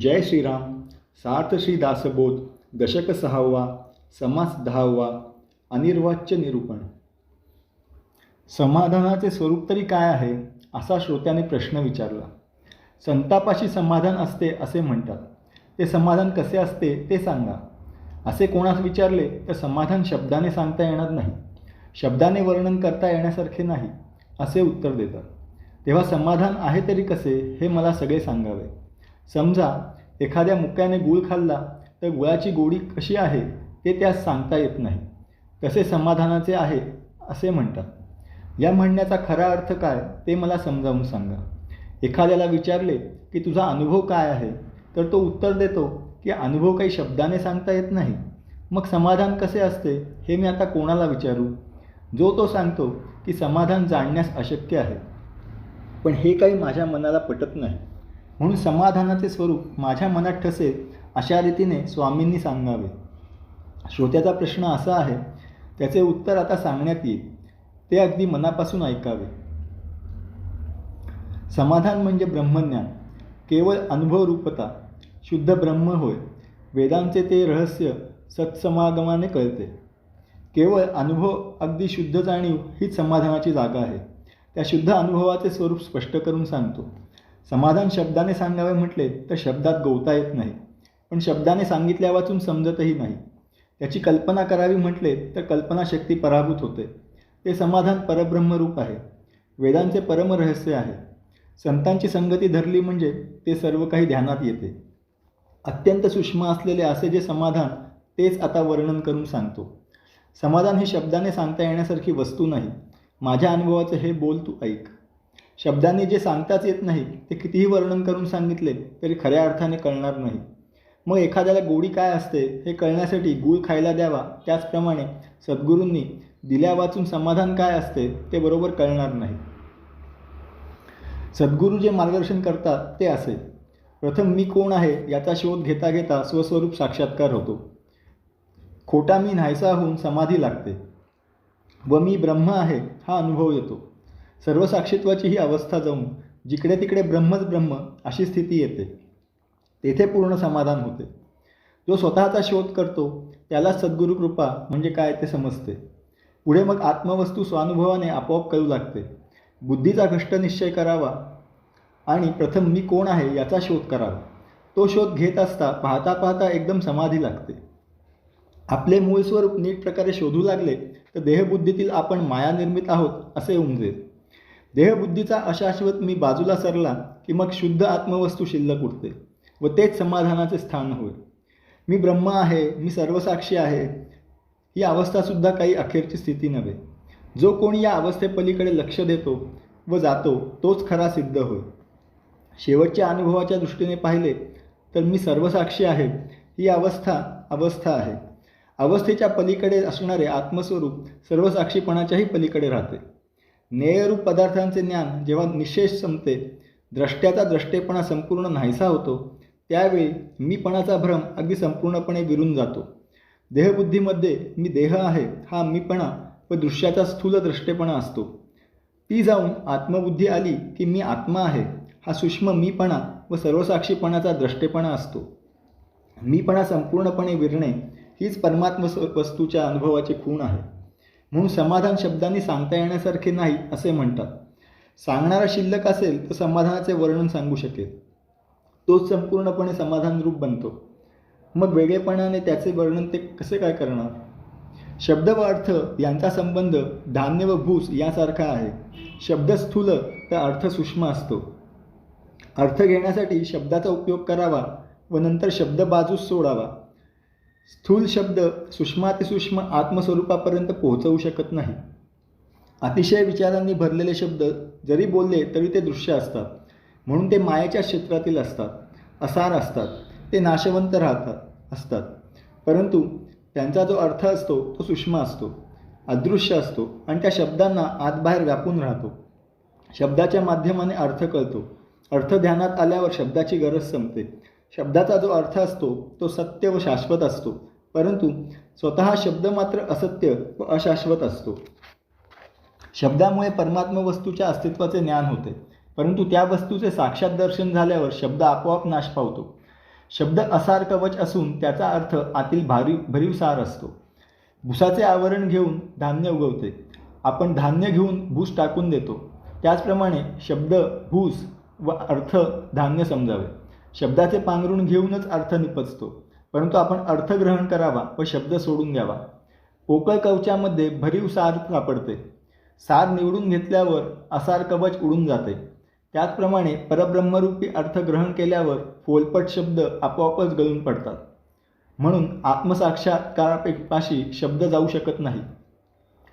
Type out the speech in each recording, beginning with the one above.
जय श्रीराम। सार्थ श्री दासबोध दशक सहावा समास दहावा अनिर्वाच्य निरूपण. समाधानाचे स्वरूप तरी काय आहे असा श्रोत्याने प्रश्न विचारला. संतापाशी समाधान असते असे म्हणतात. ते समाधान कसे असते ते सांगा. असे कोणास विचारले तर समाधान शब्दाने सांगता येणार नाही. शब्दाने वर्णन करता येण्यासारखे नाही असे उत्तर देतात. तेव्हा समाधान आहे तरी कसे हे मला सगळे सांगावे. समजा एखाद्या मुक्याने गूळ खाल्ला तर गुळाची गोडी कशी आहे ते त्यास सांगता येत नाही. कसे समाधानाचे आहे असे म्हणतात. या म्हणण्याचा खरा अर्थ काय ते मला समजावून सांगा. एखाद्याला विचारले की तुझा अनुभव काय आहे? तर तो उत्तर देतो की अनुभव काही शब्दाने सांगता येत नाही. मग समाधान कसे असते हे मी आता कोणाला विचारू? जो तो सांगतो की समाधान जाणण्यास अशक्य आहे. पण हे काही माझ्या मनाला पटत नाही. म्हणून समाधानाचे स्वरूप माझ्या मनात ठसेल अशा रीतीने स्वामींनी सांगावे. श्रोत्याचा प्रश्न असा आहे त्याचे उत्तर आता सांगण्यात येईल. ते अगदी मनापासून ऐकावे. समाधान म्हणजे ब्रह्मज्ञान. केवळ अनुभवरूपता शुद्ध ब्रह्म होय. वेदांचे ते रहस्य सत्समागमाने कळते. केवळ अनुभव अगदी शुद्ध जाणीव हीच समाधानाची जागा आहे. त्या शुद्ध अनुभवाचे स्वरूप स्पष्ट करून सांगतो. समाधान शब्दाने सांगावे म्हटले तर शब्दात गोवता येत नाही. पण शब्दाने सांगितल्या वाचून समजतही नाही. त्याची कल्पना करावी म्हटले तर कल्पनाशक्ती पराभूत होते. ते समाधान परब्रह्मरूप आहे. वेदांचे परमरहस्य आहे. संतांची संगती धरली म्हणजे ते सर्व काही ध्यानात येते. अत्यंत सूक्ष्म असलेले असे जे समाधान तेच आता वर्णन करून सांगतो. समाधान हे शब्दाने सांगता येण्यासारखी वस्तू नाही. माझ्या अनुभवाचं हे बोल तू ऐक. शब्दांनी जे सांगताच येत नाही ते कितीही वर्णन करून सांगितले तरी खऱ्या अर्थाने कळणार नाही. मग एखाद्याला गोडी काय असते हे कळण्यासाठी गूळ खायला द्यावा त्याचप्रमाणे सद्गुरूंनी दिल्या वाचून समाधान काय असते ते बरोबर कळणार नाही. सद्गुरू जे मार्गदर्शन करतात ते असे. प्रथम मी कोण आहे याचा शोध घेता घेता स्वस्वरूप साक्षात्कार होतो. खोटा मी नाहीसा होऊन समाधी लागते. व मी ब्रह्म आहे हा अनुभव येतो. सर्वसाक्षित्वाची ही अवस्था जाऊन जिकडे तिकडे ब्रह्मच ब्रह्म अशी स्थिती येते. तेथे पूर्ण समाधान होते. जो स्वतःचा शोध करतो त्याला सद्गुरू कृपा म्हणजे काय ते समजते. पुढे मग आत्मवस्तू स्वानुभवाने आपोआप कळू लागते. बुद्धीचा घष्ट निश्चय करावा. आणि प्रथम मी कोण आहे याचा शोध करावा. तो शोध घेत असता पाहता पाहता एकदम समाधी लागते. आपले मूळ स्वरूप नीट प्रकारे शोधू लागले तर देहबुद्धीतील आपण मायानिर्मित आहोत असे उमजेल देहबुद्धीचा अशाश्वत मी बाजूला सरला की मग शुद्ध आत्मवस्तू शिल्लक उठते व तेच समाधानाचे स्थान होय. मी ब्रह्म आहे मी सर्वसाक्षी आहे ही अवस्थासुद्धा काही अखेरची स्थिती नव्हे. जो कोणी या अवस्थेपलीकडे लक्ष देतो व जातो तोच खरा सिद्ध होय. शेवटच्या अनुभवाच्या दृष्टीने पाहिले तर मी सर्वसाक्षी आहे ही अवस्था अवस्था आहे. अवस्थेच्या पलीकडे असणारे आत्मस्वरूप सर्वसाक्षीपणाच्याही पलीकडे राहते. नेहरूप पदार्थांचे ज्ञान जेव्हा निशेष संपते द्रष्ट्याचा द्रष्टेपणा संपूर्ण नाहीसा होतो त्यावेळी मीपणाचा भ्रम अगदी संपूर्णपणे विरून जातो. देहबुद्धीमध्ये मी देह आहे हा मीपणा व दृश्याचा स्थूल द्रष्टेपणा असतो. ती जाऊन आत्मबुद्धी आली की मी आत्मा आहे हा सूक्ष्म मीपणा व सर्वसाक्षीपणाचा द्रष्टेपणा असतो. मीपणा संपूर्णपणे विरणे हीच परमात्म वस्तूच्या अनुभवाची खूण आहे. म्हणून समाधान शब्दांनी सांगता येण्यासारखे नाही असे म्हणतात. सांगणारा शिल्लक असेल तर समाधानाचे वर्णन सांगू शकेल. तोच संपूर्णपणे समाधान रूप बनतो. मग वेगळेपणाने त्याचे वर्णन ते कसे काय करणार? शब्द व अर्थ यांचा संबंध धान्य व भूस यासारखा आहे. शब्द स्थूल तर अर्थ सूक्ष्म असतो. अर्थ घेण्यासाठी शब्दाचा उपयोग करावा व नंतर शब्द बाजूस सोडावा. स्थूल शब्द सूक्ष्मातिसूक्ष्म आत्मस्वरूपापर्यंत पोहोचवू शकत नाही. अतिशय विचारांनी भरलेले शब्द जरी बोलले तरी ते दृश्य असतात. म्हणून ते मायेच्या क्षेत्रातील असतात. असार असतात. ते नाशवंत राहतात असतात. परंतु त्यांचा जो अर्थ असतो तो सूक्ष्म असतो. अदृश्य असतो आणि त्या शब्दांना आतबाहेर व्यापून राहतो. शब्दाच्या माध्यमाने अर्थ कळतो. अर्थ ध्यानात आल्यावर शब्दाची गरज संपते. शब्दाचा जो अर्थ असतो तो सत्य व शाश्वत असतो. परंतु स्वतः शब्द मात्र असत्य व अशाश्वत असतो. शब्दामुळे परमात्म वस्तूच्या अस्तित्वाचे ज्ञान होते. परंतु त्या वस्तूचे साक्षात दर्शन झाल्यावर शब्द आपोआप नाश पावतो. शब्द असार कवच असून त्याचा अर्थ आतील भारी भरीवसार असतो. भुसाचे आवरण घेऊन धान्य उगवते. आपण धान्य घेऊन भूस टाकून देतो. त्याचप्रमाणे शब्द भूस व अर्थ धान्य समजावे. शब्दाचे पांघरून घेऊनच अर्थ निपजतो परंतु आपण अर्थ ग्रहण करावा व शब्द सोडून द्यावा. पोकळ कवचामध्ये भरीव सार सापडते. सार निवडून घेतल्यावर असार कवच उडून जाते. त्याचप्रमाणे परब्रह्मरूपी अर्थ ग्रहण केल्यावर फोलपट शब्द आपोआपच गळून पडतात. म्हणून आत्मसाक्षात्कारापाशी शब्द जाऊ शकत नाही.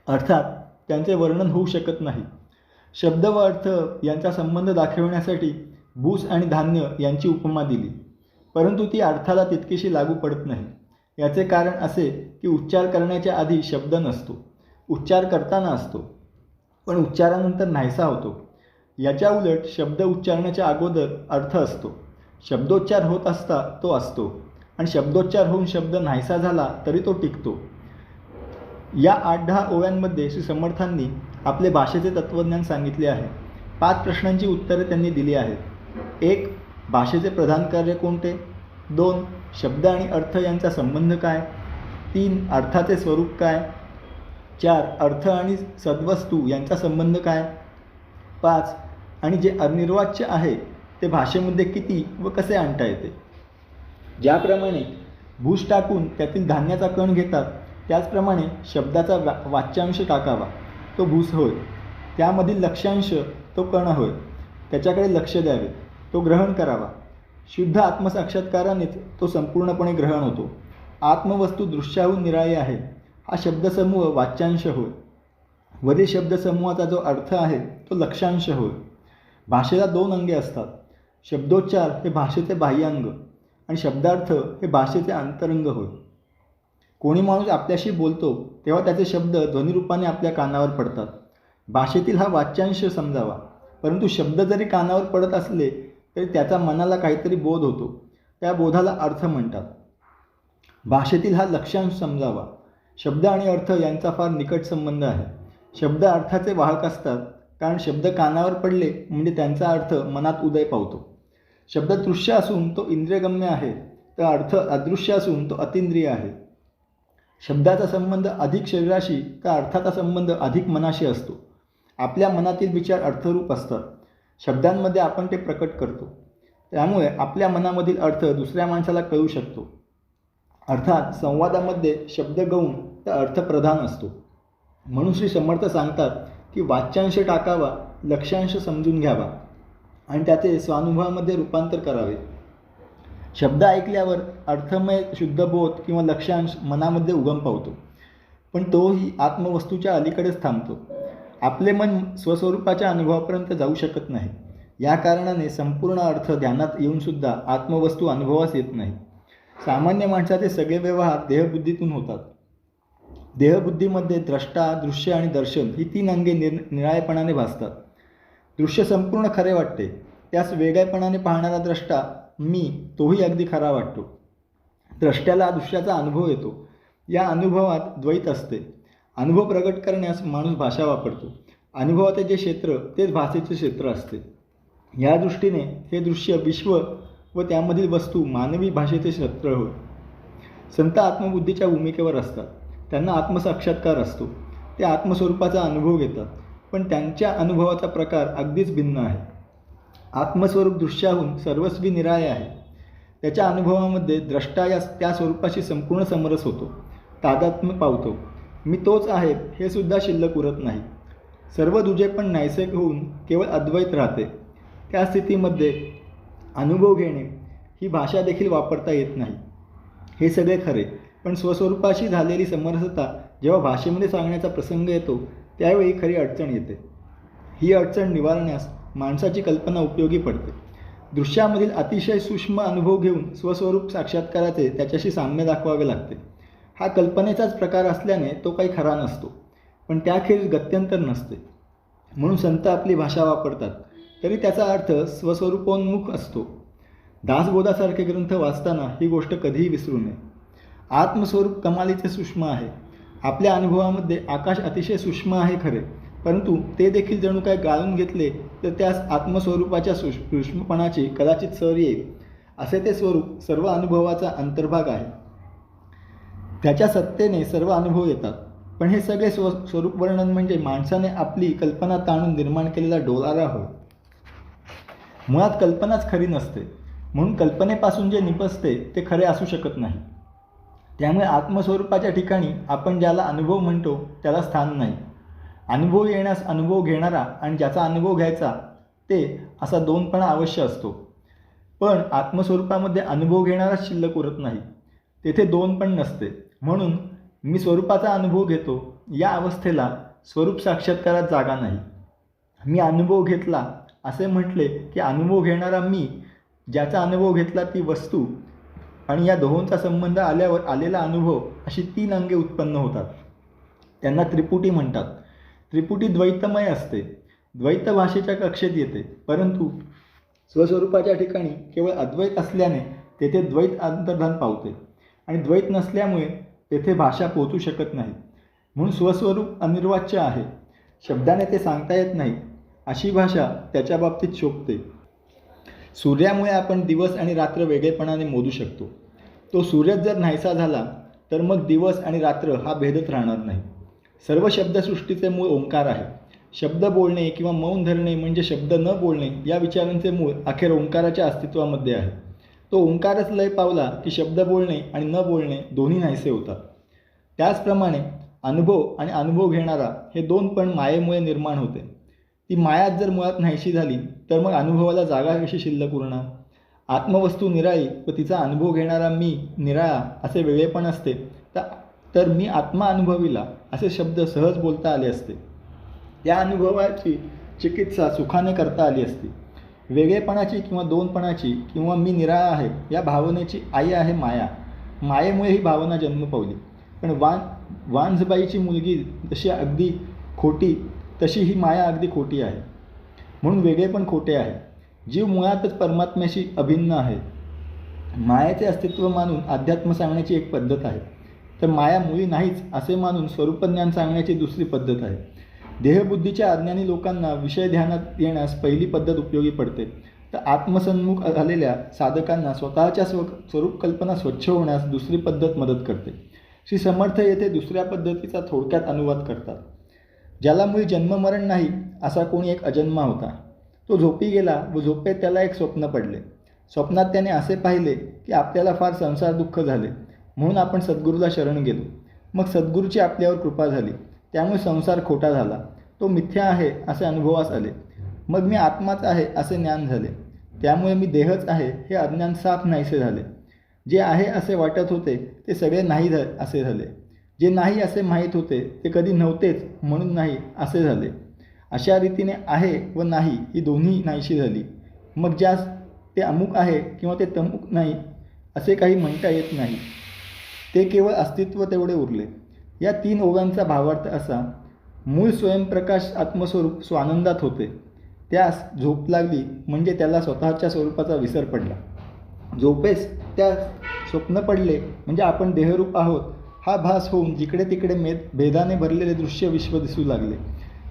अर्थात त्यांचे वर्णन होऊ शकत नाही. शब्द व अर्थ यांचा संबंध दाखविण्यासाठी भूस आणि धान्य यांची उपमा दिली. परंतु ती अर्थाला तितकीशी लागू पडत नाही. याचे कारण असे की उच्चार करण्याच्या आधी शब्द नसतो. उच्चार करताना असतो. पण उच्चारानंतर नाहीसा होतो. याच्या उलट शब्द उच्चारण्याच्या अगोदर अर्थ असतो. शब्दोच्चार होत असता तो असतो. आणि शब्दोच्चार होऊन शब्द नाहीसा झाला तरी तो टिकतो. या आठ दहा ओव्यांमध्ये श्री समर्थांनी आपले भाषेचे तत्त्वज्ञान सांगितले आहे. पाच प्रश्नांची उत्तरे त्यांनी दिली आहेत. एक भाषेचे प्रधान कार्य कोणते? दोन शब्द आणि अर्थ यांचा संबंध काय? तीन अर्थाचे स्वरूप काय? चार अर्थ आणि सद्वस्तू यांचा संबंध काय? पाच आणि जे अनिर्वाच्य आहे ते भाषेमध्ये किती व कसे आणता येते? ज्याप्रमाणे भूस टाकून त्यातील धान्याचा कण घेतात त्याचप्रमाणे शब्दाचा वा वाच्यांश टाकावा. तो भूस होय. त्यामधील लक्ष्यांश तो कण होय. त्याच्याकडे लक्ष द्यावे. तो ग्रहण करावा. शुद्ध आत्मसाक्षात्कारानेच तो संपूर्णपणे ग्रहण होतो. आत्मवस्तू दृश्याहून निराळी आहे. हा शब्दसमूह वाच्यांश होय. वरील शब्दसमूहाचा जो अर्थ आहे तो लक्षांश होय. भाषेला दोन अंगे असतात. शब्दोच्चार हे भाषेचे बाह्यांग आणि शब्दार्थ हे भाषेचे अंतरंग होय. कोणी माणूस आपल्याशी बोलतो तेव्हा त्याचे शब्द ध्वनिरूपाने आपल्या कानावर पडतात. भाषेतील हा वाच्यांश समजावा. परंतु शब्द जरी कानावर पडत असले तरी त्याचा मनाला काहीतरी बोध होतो. त्या बोधाला अर्थ म्हणतात. भाषेतील हा लक्षांश समजावा. शब्द आणि अर्थ यांचा फार निकट संबंध आहे. शब्द अर्थाचे वाहक असतात कारण शब्द कानावर पडले म्हणजे त्यांचा अर्थ मनात उदय पावतो. शब्द दृश्य असून तो इंद्रियगम्य आहे तर अर्थ अदृश्य असून तो अतिंद्रिय आहे. शब्दाचा संबंध अधिक शरीराशी तर अर्थाचा संबंध अधिक मनाशी असतो. आपल्या मनातील विचार अर्थरूप असतात. शब्दांमध्ये आपण ते प्रकट करतो. त्यामुळे आपल्या मनामधील अर्थ दुसऱ्या माणसाला कळू शकतो. अर्थात संवादामध्ये शब्द गौण तर अर्थप्रधान असतो. म्हणून श्री समर्थ सांगतात की वाच्यांश टाकावा लक्ष्यांश समजून घ्यावा आणि त्याचे स्वानुभवामध्ये रूपांतर करावे. शब्द ऐकल्यावर अर्थमय शुद्धबोध किंवा लक्ष्यांश मनामध्ये उगम पावतो. पण तोही आत्मवस्तूच्या अलीकडेच थांबतो. आपले मन स्वस्वरूपाच्या अनुभवापर्यंत जाऊ शकत नाही. या कारणाने संपूर्ण अर्थ ध्यानात येऊनसुद्धा आत्मवस्तू अनुभवास येत नाही. सामान्य माणसाचे सगळे व्यवहार देहबुद्धीतून होतात. देहबुद्धीमध्ये द्रष्टा दृश्य आणि दर्शन ही तीन अंगे निर निराळेपणाने भासतात. दृश्य संपूर्ण खरे वाटते. त्यास वेगळेपणाने पाहणारा द्रष्टा मी तोही अगदी खरा वाटतो. द्रष्ट्याला दृश्याचा अनुभव येतो. या अनुभवात द्वैत असते. अनुभव प्रगट करण्यास माणूस भाषा वापरतो. अनुभवाचे जे क्षेत्र तेच भाषेचे क्षेत्र असते. या दृष्टीने हे दृश्य विश्व व त्यामधील वस्तू मानवी भाषेचे क्षेत्र होय. संत आत्मबुद्धीच्या भूमिकेवर असतात. त्यांना आत्मसाक्षात्कार असतो. ते आत्मस्वरूपाचा अनुभव घेतात. पण त्यांच्या अनुभवाचा प्रकार अगदीच भिन्न आहे. आत्मस्वरूप दृश्याहून सर्वस्वी निराय आहे. त्याच्या अनुभवामध्ये द्रष्टा या त्या स्वरूपाशी संपूर्ण समरस होतो. तादात्म्य पावतो. मी तोच आहे हे सुद्धा शिल्लक उरत नाही. सर्व दुजे पण नैसर्गिक होऊन केवळ अद्वैत राहते. त्या स्थितीमध्ये अनुभव घेणे ही भाषा देखील वापरता येत नाही. हे सगळे खरे पण स्वस्वरूपाशी झालेली समरसता जेव्हा भाषेमध्ये सांगण्याचा प्रसंग येतो त्यावेळी खरी अडचण येते. ही अडचण निवारण्यास माणसाची कल्पना उपयोगी पडते. दृश्यामधील अतिशय सूक्ष्म अनुभव घेऊन स्वस्वरूप साक्षात्काराचे त्याच्याशी साम्य दाखवावे लागते. हा कल्पनेचाच प्रकार असल्याने तो काही खरा नसतो. पण त्याखेरीज गत्यंतर नसते. म्हणून संत आपली भाषा वापरतात. तरी त्याचा अर्थ स्वस्वरूपोन्मुख असतो. दासबोधासारखे ग्रंथ वाचताना ही गोष्ट कधीही विसरू नये. आत्मस्वरूप कमालीचे सूक्ष्म आहे. आपल्या अनुभवामध्ये आकाश अतिशय सूक्ष्म आहे खरे. परंतु ते देखील जणू काय गाळून घेतले तर त्यास आत्मस्वरूपाच्या सूक्ष्मपणाची कदाचित सर येईल. असे ते स्वरूप सर्व अनुभवाचा अंतर्भाग आहे. त्याच्या सत्तेने सर्व अनुभव येतात. पण हे सगळे स्व स्वरूप वर्णन म्हणजे माणसाने आपली कल्पना ताणून निर्माण केलेला डोलारा होय. मुळात कल्पनाच खरी नसते. म्हणून कल्पनेपासून जे निपसते ते खरे असू शकत नाही. त्यामुळे आत्मस्वरूपाच्या ठिकाणी आपण ज्याला अनुभव म्हणतो त्याला स्थान नाही. अनुभव येण्यास अनुभव घेणारा आणि ज्याचा अनुभव घ्यायचा ते असा दोनपणा अवश्य असतो. पण आत्मस्वरूपामध्ये अनुभव घेणाराच शिल्लक उरत नाही. तेथे दोन पण नसते. म्हणून मी स्वरूपाचा अनुभव घेतो. या अवस्थेला स्वरूप साक्षात्कारात जागा नाही. मी अनुभव घेतला असे म्हटले की अनुभव घेणारा मी ज्याचा अनुभव घेतला ती वस्तू आणि या दोहोंचा संबंध आल्यावर आलेला अनुभव अशी तीन अंगे उत्पन्न होतात. त्यांना त्रिपुटी म्हणतात. त्रिपुटी द्वैतमय असते. द्वैत भाषेच्या कक्षेत येते. परंतु स्वस्वरूपाच्या ठिकाणी केवळ अद्वैत असल्याने तेथे द्वैत अंतर्धान पावते. आणि द्वैत नसल्यामुळे तेथे भाषा पोचू शकत नाही. म्हणून स्वस्वरूप अनिर्वाच्य आहे. शब्दाने ते सांगता येत नाही. अशी भाषा त्याच्या बाबतीत शोभते. सूर्यामुळे आपण दिवस आणि रात्र वेगळेपणाने मोजू शकतो. तो सूर्यच जर नाहीसा झाला तर मग दिवस आणि रात्र हा भेदच राहणार नाही. सर्व शब्दसृष्टीचे मूळ ओंकार आहे. शब्द बोलणे किंवा मौन धरणे म्हणजे शब्द न बोलणे या विचारांचे मूळ अखेर ओंकाराच्या अस्तित्वामध्ये आहे. तो ओंकारच लय पावला की शब्द बोलणे आणि न बोलणे दोन्ही नाहीसे होतात. त्याचप्रमाणे अनुभव आणि अनुभव घेणारा हे दोन पण मायेमुळे निर्माण होते. ती मायाच जर मुळात नाहीशी झाली तर मग अनुभवाला जागा कशी शिल्लक उरणार? आत्मवस्तू निराळी व तिचा अनुभव घेणारा मी निराळा असे वेगळेपण असते. तर मी आत्मा अनुभविला असे शब्द सहज बोलता आले असते. त्या अनुभवाची चिकित्सा सुखाने करता आली असती. वेगळेपणाची किंवा दोनपणाची किंवा मी निराळा आहे या भावनेची आई आहे माया. मायेमुळे ही भावना जन्म पावली. पण वान वांझबाईची मुलगी जशी अगदी खोटी तशी ही माया अगदी खोटी आहे. म्हणून वेगळे पण खोटे आहे. जीव मुळातच परमात्म्याशी अभिन्न आहे. मायाचे अस्तित्व मानून अध्यात्म सांगण्याची एक पद्धत आहे. तर माया मुळी नाहीच असे मानून स्वरूपज्ञान सांगण्याची दुसरी पद्धत आहे. देहबुद्धीच्या अज्ञानी लोकांना विषय ध्यानात येण्यास पहिली पद्धत उपयोगी पडते. तर आत्मसन्मुख झालेल्या साधकांना स्वतःच्या स्व स्वरूप कल्पना स्वच्छ होण्यास दुसरी पद्धत मदत करते. श्री समर्थ येथे दुसऱ्या पद्धतीचा थोडक्यात अनुवाद करतात. ज्याला मुळी जन्ममरण नाही असा कोणी एक अजन्मा होता. तो झोपी गेला व झोपेत त्याला एक स्वप्न पडले. स्वप्नात त्याने असे पाहिले की आपल्याला फार संसार दुःख झाले म्हणून आपण सद्गुरूला शरण गेलो. मग सद्गुरूची आपल्यावर कृपा झाली. त्यामुळे संसार खोटा झाला. तो मिथ्या आहे असे अनुभवास आले. मग मी आत्माच आहे असे ज्ञान झाले. त्यामुळे मी देहच आहे हे अज्ञान साफ नाहीसे झाले. जे आहे असे वाटत होते ते सगळे नाही झा असे झाले. जे नाही असे माहीत होते ते कधी नव्हतेच म्हणून नाही असे झाले. अशा रीतीने आहे व नाही ही दोन्ही नाहीशी झाली. मग ज्यास ते अमुक आहे किंवा ते तमुक नाही असे काही म्हणता येत नाही. ते केवळ अस्तित्व तेवढे उरले. या तीन ओव्यांचा भावार्थ असा. मूळ स्वयंप्रकाश आत्मस्वरूप स्वानंदात होते. त्यास झोप लागली म्हणजे त्याला स्वतःच्या स्वरूपाचा विसर पडला. झोपेस त्या स्वप्न पडले म्हणजे आपण देहरूप आहोत. हा भास होऊन जिकडे तिकडे मे भेदाने भरलेले दृश्य विश्व दिसू लागले.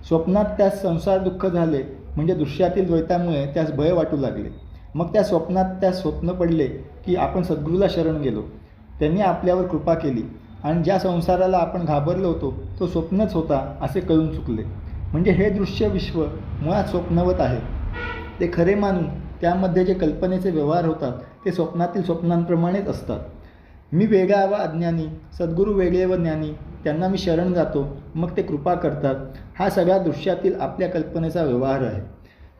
स्वप्नात त्यास संसार दुःख झाले म्हणजे दृश्यातील द्वैतामुळे त्यास भय वाटू लागले. मग त्या स्वप्नात त्यास स्वप्न पडले की आपण सद्गुरूला शरण गेलो. त्यांनी आपल्यावर कृपा केली. आणि ज्या संसाराला आपण घाबरलो होतो तो स्वप्नच होता असे कळून चुकले. म्हणजे हे दृश्य विश्व मुळात स्वप्नवत आहे. ते खरे मानून त्यामध्ये जे कल्पनेचे व्यवहार होतात ते स्वप्नातील स्वप्नांप्रमाणेच असतात. मी वेगळा व अज्ञानी सद्गुरू वेगळे व ज्ञानी त्यांना मी शरण जातो मग ते कृपा करतात. हा सगळ्या दृश्यातील आपल्या कल्पनेचा व्यवहार आहे.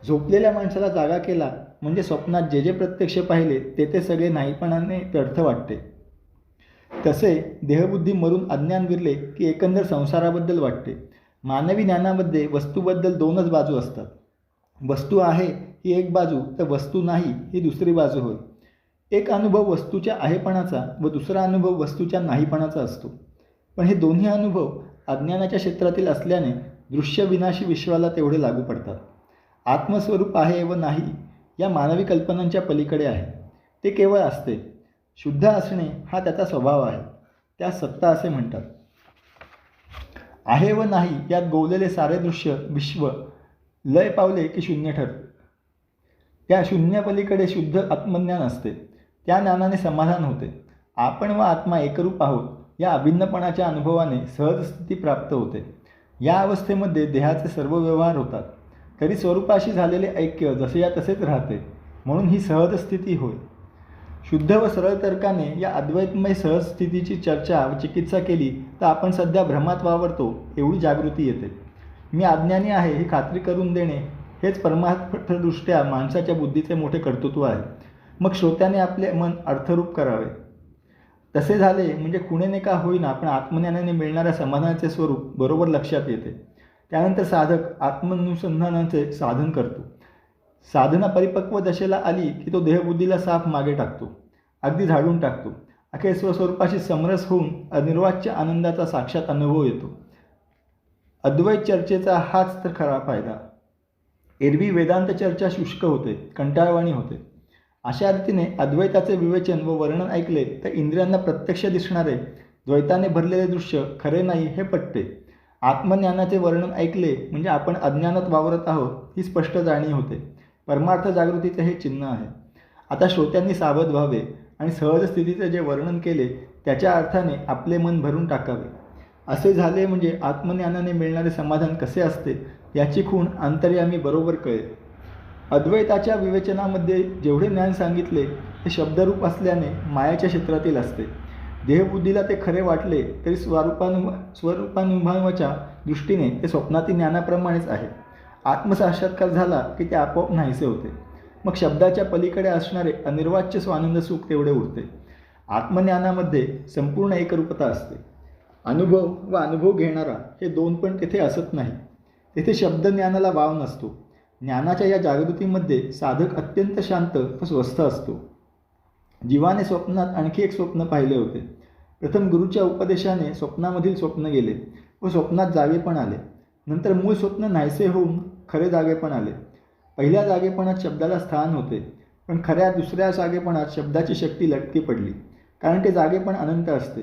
झोपलेल्या माणसाला जागा केला म्हणजे स्वप्नात जे जे प्रत्यक्ष पाहिले ते ते सगळे नाहीपणाने व्यर्थ वाटते. तसे देहबुद्धी मरून अज्ञान विरले की एकंदर संसाराबद्दल वाटते. मानवी ज्ञानामध्ये वस्तूबद्दल दोनच बाजू असतात. वस्तू आहे ही एक बाजू तर वस्तू नाही ही दुसरी बाजू होय. एक अनुभव वस्तूच्या आहेपणाचा व दुसरा अनुभव वस्तूच्या नाहीपणाचा असतो. पण हे दोन्ही अनुभव अज्ञानाच्या क्षेत्रातील असल्याने दृश्य विनाशी विश्वाला तेवढे लागू पडतात. आत्मस्वरूप आहे व नाही या मानवी कल्पनांच्या पलीकडे आहे. ते केवळ असते. शुद्ध असणे हा त्याचा स्वभाव आहे. त्या सत्ता असे म्हणतात. आहे व नाही यात गोवलेले सारे दृश्य विश्व लय पावले की शून्य ठरते त्या शून्यापलीकडे शुद्ध आत्मज्ञान असते. त्या ज्ञानाने समाधान होते. आपण व आत्मा एकरूप आहोत या अभिन्नपणाच्या अनुभवाने सहज स्थिती प्राप्त होते. या अवस्थेमध्ये देहाचे सर्व व्यवहार होतात. तरी स्वरूपाशी झालेले ऐक्य जसे या तसेच राहते. म्हणून ही सहज स्थिती होय. शुद्ध व सरळ तर्काने या अद्वैतमय सहजस्थितीची चर्चा व चिकित्सा केली तर आपण सध्या भ्रमात वावरतो एवढी जागृती येते. मी अज्ञानी आहे ही खात्री करून देणे हेच परमार्थदृष्ट्या माणसाच्या बुद्धीचे मोठे कर्तृत्व आहे. मग श्रोत्याने आपले मन अर्थरूप करावे. तसे झाले म्हणजे कुणेने का होईना पण आत्मज्ञानाने मिळणाऱ्या समाधानाचे स्वरूप बरोबर लक्षात येते. त्यानंतर साधक आत्मनुसंधानाचे साधन करतो. साधना परिपक्व दशेला आली की तो देहबुद्धीला साफ मागे टाकतो. अगदी झाडून टाकतो. अखेर स्वस्वरूपाशी समरस होऊन अनिर्वाच्य आनंदाचा साक्षात अनुभव येतो. अद्वैत चर्चेचा हाच तर खरा फायदा. एरवी वेदांत चर्चा शुष्क होते कंटाळवाणी होते. अशा रीतीने अद्वैताचे विवेचन व वर्णन ऐकले तर इंद्रियांना प्रत्यक्ष दिसणारे द्वैताने भरलेले दृश्य खरे नाही हे पटते. आत्मज्ञानाचे वर्णन ऐकले म्हणजे आपण अज्ञानात वावरत आहोत ही स्पष्ट जाणीव होते. परमार्थ जागृतीचे हे चिन्ह आहे. आता श्रोत्यांनी सावध व्हावे आणि सहज स्थितीचे जे वर्णन केले त्याच्या अर्थाने आपले मन भरून टाकावे. असे झाले म्हणजे आत्मज्ञानाने मिळणारे समाधान कसे असते याची खूण अंतर्यामी बरोबर कळेल. अद्वैताच्या विवेचनामध्ये जेवढे ज्ञान सांगितले ते शब्दरूप असल्याने मायाच्या क्षेत्रातील असते. देहबुद्धीला ते खरे वाटले तरी स्वरूपानु स्वरूपानुभवाच्या दृष्टीने ते स्वप्नातील ज्ञानाप्रमाणेच आहे. आत्मसाक्षात्कार झाला की ते आपोआप नाहीसे होते. मग शब्दाच्या पलीकडे असणारे अनिर्वाच्य स्वानंद सुख तेवढे उरते. आत्मज्ञानामध्ये संपूर्ण एकरूपता असते. अनुभव व अनुभव घेणारा हे दोन पण तेथे असत नाही. तेथे शब्दज्ञानाला वाव नसतो. ज्ञानाच्या या जागृतीमध्ये साधक अत्यंत शांत व स्वस्थ असतो. जीवाने स्वप्नात आणखी एक स्वप्न पाहिले होते. प्रथम गुरुच्या उपदेशाने स्वप्नामधील स्वप्न गेले व स्वप्नात जावे पण आले. नंतर मूळ स्वप्न नाहीसे होऊन खरे जागेपण आले. पहिल्या जागेपणात शब्दाला स्थान होते पण खऱ्या दुसऱ्या जागेपणात शब्दाची शक्ती लटकी पडली कारण ते जागेपण अनंत असते.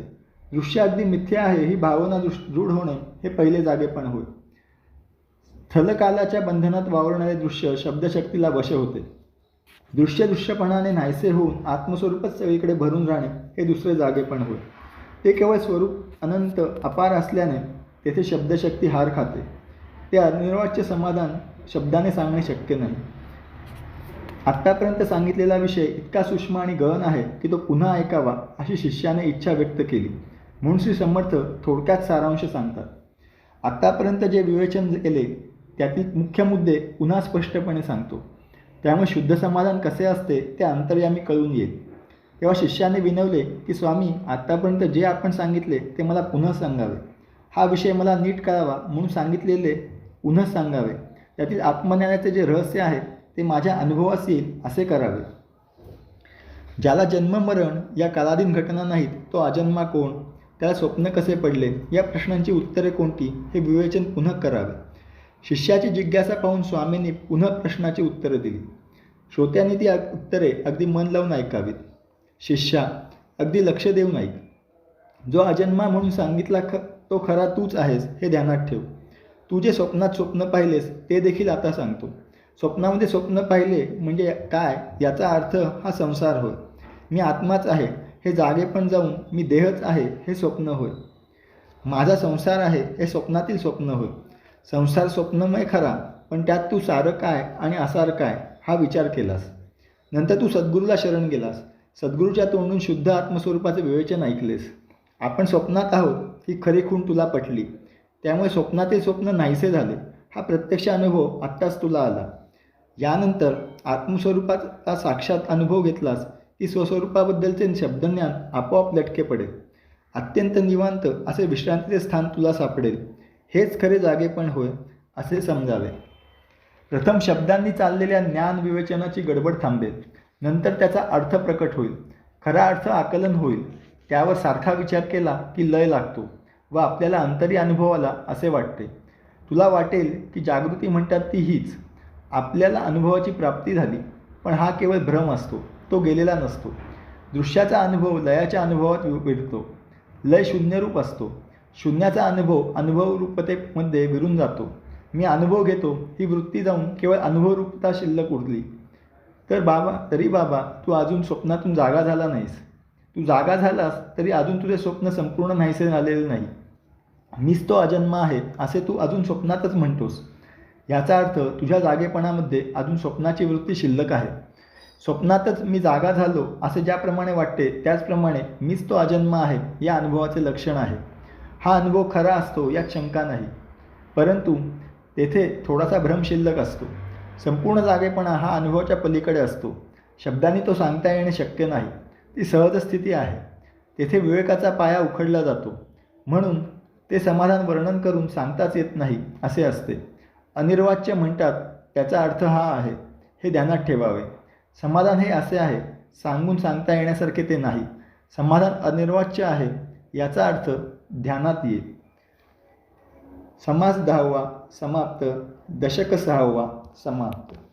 दृश्य अगदी मिथ्या आहे ही भावना दृश दृढ होणे हे पहिले जागेपण होय. स्थलकालाच्या बंधनात वावरणारे दृश्य शब्दशक्तीला वश होते. दृश्य दृश्यपणाने नाहीसे होऊन आत्मस्वरूपच सगळीकडे भरून राहणे हे दुसरे जागेपण होय. ते केवळ स्वरूप अनंत अपार असल्याने तेथे शब्दशक्ती हार खाते. ते अनिर्वाच्य समाधान शब्दाने सांगणे शक्य नाही. आत्तापर्यंत सांगितलेला विषय इतका सूक्ष्म आणि गहन आहे की तो पुन्हा ऐकावा अशी शिष्याने इच्छा व्यक्त केली. म्हणून श्री समर्थ थोडक्यात सारांश सांगतात. आत्तापर्यंत जे विवेचन केले त्यातील मुख्य मुद्दे पुन्हा स्पष्टपणे सांगतो. त्यामुळे शुद्ध समाधान कसे असते ते अंतर्यामी कळून येईल. तेव्हा शिष्याने विनवले की स्वामी आत्तापर्यंत जे आपण सांगितले ते मला पुन्हा सांगावे. हा विषय मला नीट कळावा म्हणून सांगितलेले पुन्हा सांगावे. त्यातील आत्मज्ञानाचे जे रहस्य आहे ते माझ्या अनुभवास येईल असे करावे. ज्याला जन्म मरण या कालाधीन घटना नाहीत तो अजन्मा कोण? त्याला स्वप्न कसे पडले? या प्रश्नांची उत्तरे कोणती? हे विवेचन पुन्हा करावे. शिष्याची जिज्ञासा पाहून स्वामींनी पुन्हा प्रश्नाची उत्तरे दिली. श्रोत्यांनी ती उत्तरे अगदी मन लावून ऐकावीत. शिष्या अगदी लक्ष देऊन ऐक. जो अजन्मा म्हणून सांगितला ख तो खरा तूच आहेस हे ध्यानात ठेव. तू जे स्वप्नात स्वप्न पाहिलेस ते देखील आता सांगतो. स्वप्नामध्ये स्वप्न पाहिले म्हणजे काय? याचा अर्थ हा संसार होय. मी आत्माच आहे. हे जागे पण जाऊन मी देहच आहे हे स्वप्न होय. माझा संसार आहे हे स्वप्नातील स्वप्न होय. संसार स्वप्नमय खरा पण त्यात तू सारं काय आणि असार काय हा विचार केलास. नंतर तू सद्गुरूला शरण गेलास. सद्गुरूच्या तोंडून शुद्ध आत्मस्वरूपाचे विवेचन ऐकलेस. आपण स्वप्नात आहोत ही खरी खूण तुला पटली. त्यामुळे स्वप्नातील स्वप्न नाहीसे झाले. हा प्रत्यक्ष अनुभव आत्ताच तुला आला. यानंतर आत्मस्वरूपाचा साक्षात अनुभव घेतलास की स्वस्वरूपाबद्दलचे शब्दज्ञान आपोआप लटके पडेल. अत्यंत निवांत असे विश्रांतीचे स्थान तुला सापडेल. हेच खरे जागेपण होय असे समजावे. प्रथम शब्दांनी चाललेल्या ज्ञान विवेचनाची गडबड थांबेल. नंतर त्याचा अर्थ प्रकट होईल. खरा अर्थ आकलन होईल. त्यावर सारखा विचार केला की लय लागतो. व आपल्याला अंतरी अनुभवाला असे वाटते. तुला वाटेल की जागृती म्हणतात ती हीच. आपल्याला अनुभवाची प्राप्ती झाली पण हा केवळ भ्रम असतो. तो गेलेला नसतो. दृश्याचा अनुभव लयाच्या अनुभवात विरतो. लय शून्यरूप असतो. शून्याचा अनुभव अनुभवरूपतेमध्ये विरून जातो. मी अनुभव घेतो ही वृत्ती जाऊन केवळ अनुभवरूपता शिल्लक उरली. तर बाबा तरी बाबा तू अजून स्वप्नातून जागा झाला नाहीस. तू जागा झालास तरी अजून तुझे स्वप्न संपूर्ण नाहीसे झालेले नाही. मीच तो अजन्म आहे असे तू अजून स्वप्नातच म्हणतोस. याचा अर्थ तुझ्या जागेपणामध्ये अजून स्वप्नाची वृत्ती शिल्लक आहे. स्वप्नातच मी जागा झालो असे ज्याप्रमाणे वाटते त्याचप्रमाणे मीच तो अजन्म आहे या अनुभवाचे लक्षण आहे. हा अनुभव खरा असतो यात शंका नाही. परंतु तेथे थोडासा भ्रम शिल्लक असतो. संपूर्ण जागेपणा हा अनुभवाच्या पलीकडे असतो. शब्दांनी तो सांगता येणे शक्य नाही. ती सहज स्थिती आहे. तेथे विवेकाचा पाया उखडला जातो. म्हणून ते समाधान वर्णन करून सांगताच येत नाही असे असते. अनिर्वाच्य म्हणतात त्याचा अर्थ हा आहे हे ध्यानात ठेवावे. समाधान हे असे आहे सांगून सांगता येण्यासारखे ते नाही. समाधान अनिर्वाच्य आहे याचा अर्थ ध्यानात येईल. समास दहावा समाप्त. दशक सहावा समाप्त.